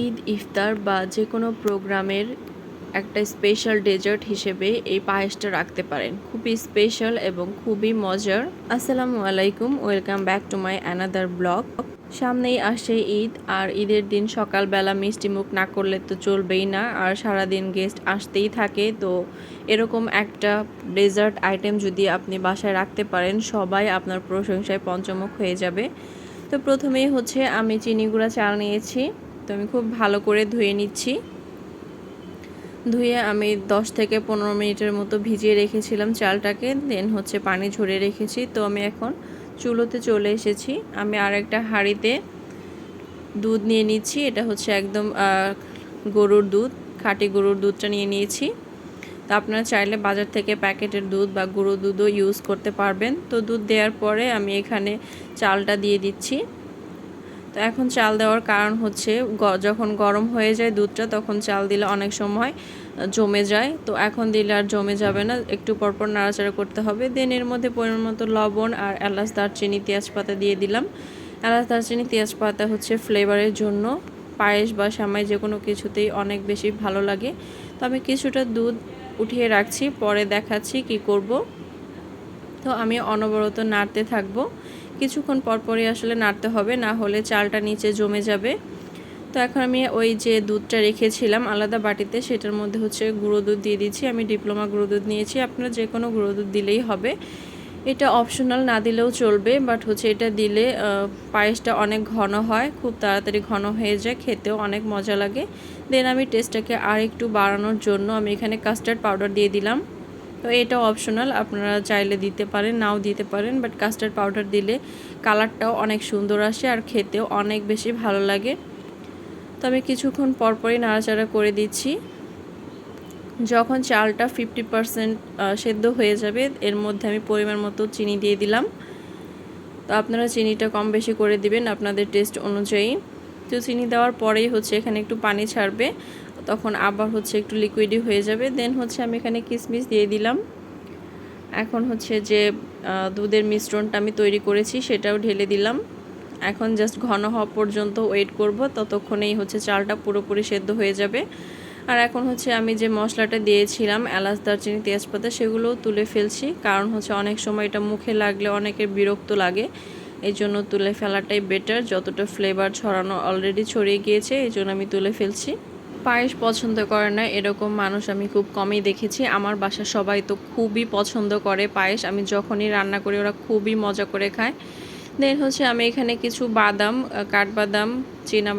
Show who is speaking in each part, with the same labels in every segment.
Speaker 1: ঈদ, ইফতার বা যে কোনো প্রোগ্রামের একটা স্পেশাল ডেজার্ট হিসেবে এই পায়েসটা রাখতে পারেন। খুবই স্পেশাল এবং খুবই মজার। আসসালামু আলাইকুম welcome back to my another blog সামনেই আসে ঈদ, আর ঈদের দিন সকালবেলা মিষ্টি মুখ না করলে তো চলবেই না, আর সারাদিন গেস্ট আসতেই থাকে। তো এরকম একটা ডেজার্ট আইটেম যদি আপনি বাসায় রাখতে পারেন, সবাই আপনার প্রশংসায় পঞ্চমুখ হয়ে যাবে। তো প্রথমেই হচ্ছে আমি চিনি গুঁড়া চাল নিয়েছি। তো আমি খুব ভালো করে ধুয়ে নিচ্ছি। ধুয়ে আমি 10 থেকে পনেরো মিনিটের মতো ভিজিয়ে রেখেছিলাম চালটাকে দেন হচ্ছে পানি ঝরিয়ে রেখেছি। তো আমি এখন চুলোতে চলে এসেছি। আমি আর একটা হাঁড়িতে দুধ নিয়ে নিচ্ছি। এটা হচ্ছে একদম গরুর দুধ, খাঁটি গরুর দুধটা নিয়ে নিয়েছি। তো আপনারা চাইলে বাজার থেকে প্যাকেটের দুধ বা গরুর দুধও ইউজ করতে পারবেন। তো দুধ দেওয়ার পরে আমি এখানে চালটা দিয়ে দিচ্ছি। তো এখন চাল দেওয়ার কারণ হচ্ছে যখন গরম হয়ে যায় দুধটা, তখন চাল দিলে অনেক সময় জমে যায়। তো এখন দিলে আর জমে যাবে না, একটু পরপর নাড়াচাড়া করতে হবে। দেন এর মধ্যে পরিমাণ মতো লবণ আর এলাচ, দারচিনি, তেজপাতা দিয়ে দিলাম। এলাচ, দারচিনি, তেজপাতা হচ্ছে ফ্লেভারের জন্য। পায়েস বা সামাই যে কোনো কিছুতেই অনেক বেশি ভালো লাগে। তো আমি কিছুটা দুধ উঠিয়ে রাখছি, পরে দেখাচ্ছি কি করব। তো আমি অনবরত নাড়তে থাকব। কিছুক্ষণ পরপরই আসলে নাড়তে হবে, না হলে চালটা নিচে জমে যাবে। তো এখন আমি ওই যে দুধটা রেখেছিলাম আলাদা বাটিতে, সেটার মধ্যে হচ্ছে গুঁড়ো দুধ দিয়ে দিচ্ছি। আমি ডিপ্লোমা গুঁড়ো দুধ নিয়েছি, আপনারা যে কোনো গুঁড়ো দুধ দিলেই হবে। এটা অপশনাল না দিলেও চলবে, বাট হচ্ছে এটা দিলে পায়েসটা অনেক ঘন হয়, খুব তাড়াতাড়ি ঘন হয়ে যায়, খেতেও অনেক মজা লাগে। দেন আমি টেস্টটাকে আর একটু বাড়ানোর জন্য আমি এখানে কাস্টার্ড পাউডার দিয়ে দিলাম। তো এটা অপশনাল আপনারা চাইলে দিতে পারেন, নাও দিতে পারেন বাট কাস্টার্ড পাউডার দিলে কালারটাও অনেক সুন্দর আসে আর খেতেও অনেক বেশি ভালো লাগে। তো আমি কিছুক্ষণ পরপরই নাড়াচাড়া করে দিচ্ছি। যখন চালটা ফিফটি পারসেন্ট সেদ্ধ হয়ে যাবে, এর মধ্যে আমি পরিমাণ মতো চিনি দিয়ে দিলাম। তো আপনারা চিনিটা কম বেশি করে দিবেন, আপনাদের টেস্ট অনুযায়ী। তো চিনি দেওয়ার পরেই হচ্ছে এখানে একটু পানি ছাড়বে। তখন আবার হচ্ছে একটু লিকুইডই হয়ে যাবে। দেন হচ্ছে আমি এখানে কিশমিশ দিয়ে দিলাম। এখন হচ্ছে যে দুধের মিশ্রণটা আমি তৈরি করেছি, সেটাও ঢেলে দিলাম। এখন জাস্ট ঘন হওয়া পর্যন্ত ওয়েট করব। ততক্ষণেই হচ্ছে চালটা পুরোপুরি সেদ্ধ হয়ে যাবে। আর এখন হচ্ছে আমি যে মশলাটা দিয়েছিলাম, এলাচ, দারচিনি, তেজপাতা, সেগুলোও তুলে ফেলছি। কারণ হচ্ছে অনেক সময় এটা মুখে লাগলে অনেকের বিরক্ত লাগে। এই জন্য তুলে ফেলাটাই বেটার যতটা ফ্লেভার ছড়ানো অলরেডি ছড়িয়ে গিয়েছে এই জন্য আমি তুলে ফেলছি। পায়েস পছন্দ করে না, এরকম মানুষ আমি খুব কমই দেখেছি। আমার বাসা সবাই তো খুবই পছন্দ করে পায়েস। আমি যখনই রান্না করি, ওরা খুবই মজা করে খায়। দেন হচ্ছে আমি এখানে কিছু বাদাম কাঠবাদাম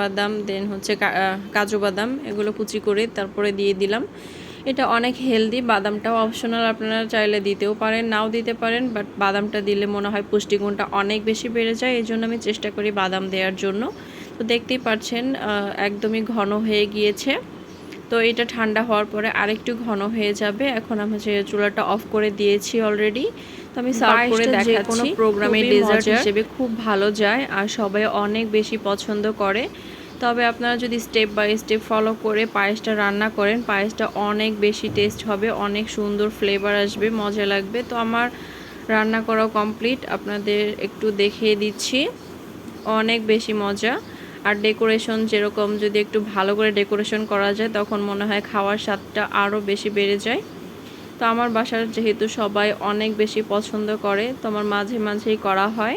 Speaker 1: বাদাম দেন হচ্ছে কাজু বাদাম, এগুলো কুচি করে তারপরে দিয়ে দিলাম। এটা অনেক হেলদি বাদামটাও অপশনাল আপনারা চাইলে দিতেও পারেন নাও দিতে পারেন বাট বাদামটা দিলে মনে হয় পুষ্টিগুণটা অনেক বেশি বেড়ে যায় এই জন্য আমি চেষ্টা করি বাদাম দেওয়ার জন্য। তো দেখতেই পাচ্ছেন একদমই ঘন হয়ে গিয়েছে। তো এটা ঠান্ডা হওয়ার পরে আরেকটু ঘন হয়ে যাবে। এখন আমি যে চুলাটা অফ করে দিয়েছি অলরেডি তো আমি সার্ভ করে দেখাচ্ছি। কোনো প্রোগ্রামে ডেজার্ট হিসেবে খুব ভালো যায় আর সবাই অনেক বেশি পছন্দ করে। তবে আপনারা যদি স্টেপ বাই স্টেপ ফলো করে পায়েসটা রান্না করেন, পায়েসটা অনেক বেশি টেস্ট হবে, অনেক সুন্দর ফ্লেভার আসবে, মজা লাগবে। তো আমার রান্না করা কমপ্লিট আপনাদের একটু দেখিয়ে দিচ্ছি। অনেক বেশি মজা। আর ডেকোরেশন যেরকম যদি একটু ভালো করে ডেকোরেশন করা যায়, তখন মনে হয় খাওয়ার স্বাদটা আরও বেশি বেড়ে যায়। তো আমার বাসার যেহেতু সবাই অনেক বেশি পছন্দ করে, তো আমার মাঝে মাঝেই করা হয়।